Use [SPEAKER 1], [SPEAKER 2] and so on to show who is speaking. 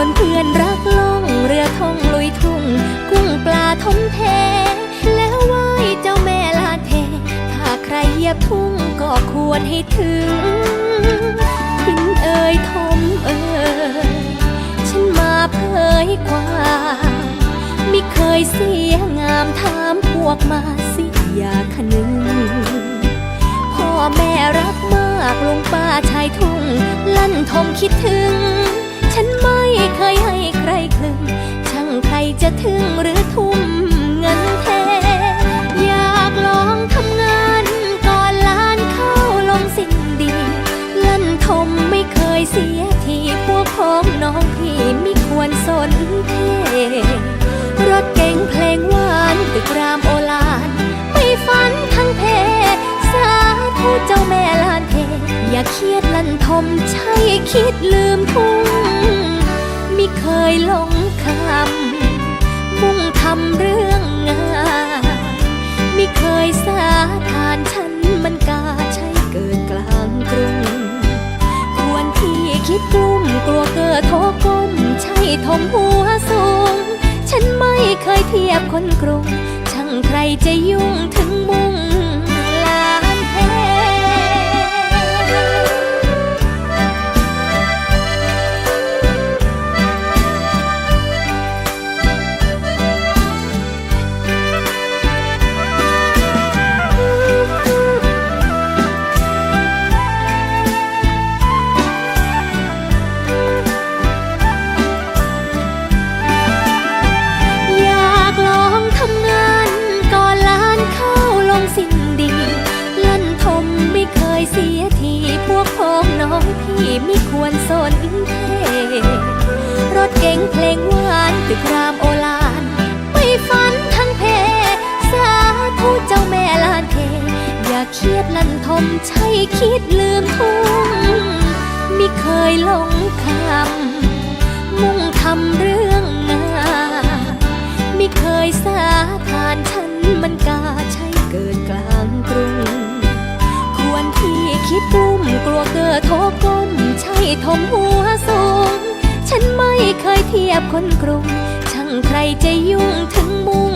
[SPEAKER 1] วนเพื่อนรักล่องเรือท่องลุยทุ่ง กุ้งปลาทมเท แล้วไหว้เจ้าแม่ลาเท ถ้าใครเหยียบทุ่งก็ควรให้ถึงพินเอ่ยทมเอ่ยฉันมาเผยความไม่เคยเสียงามถามพวกมาสิอย่าขนึงพ่อแม่รักมากลุงป้าชายทุ่ง ลั่นทมคิดถึง ฉันม ถึงหรือทุ่มเงินแทอยากลองทำงานก่อนล้านเข้าลงสิ่งดีลั่นทมไม่เคยเสียทีพวกพ้องน้องพี่ไม่ควรสนเทรถเก๋งเพลงหวานตึกรามโอลานไม่ฝันทั้งเพสาธุเจ้าแม่ลานเท อย่าเครียดลั่นทมใช่คิดลืมทุ่ง กลุ้มกลัวเกิดโทก้มใช่ทมหัวสูง ฉันไม่เคยเทียบคนกรุง ช่างใครจะยุ่งถึงมุ่ง พี่ไม่ควรสนเทรถเก๋งเพลงหวานตึกรามโอลานไม่ฝันทั้งเพ สาธุเจ้าแม่ลานเท อย่าเครียดลันทมใช่คิดลืมทุ่งไม่เคยลงคำมุ่งทำเรื่องงานไม่เคยสาทานฉันมันกาช คิดกลุ้มกลัวเกิดโทก้มใช่ทมหัวสูง ฉันไม่เคยเทียบคนกรุง ช่างใครจะยุ่งถึงมุ่ง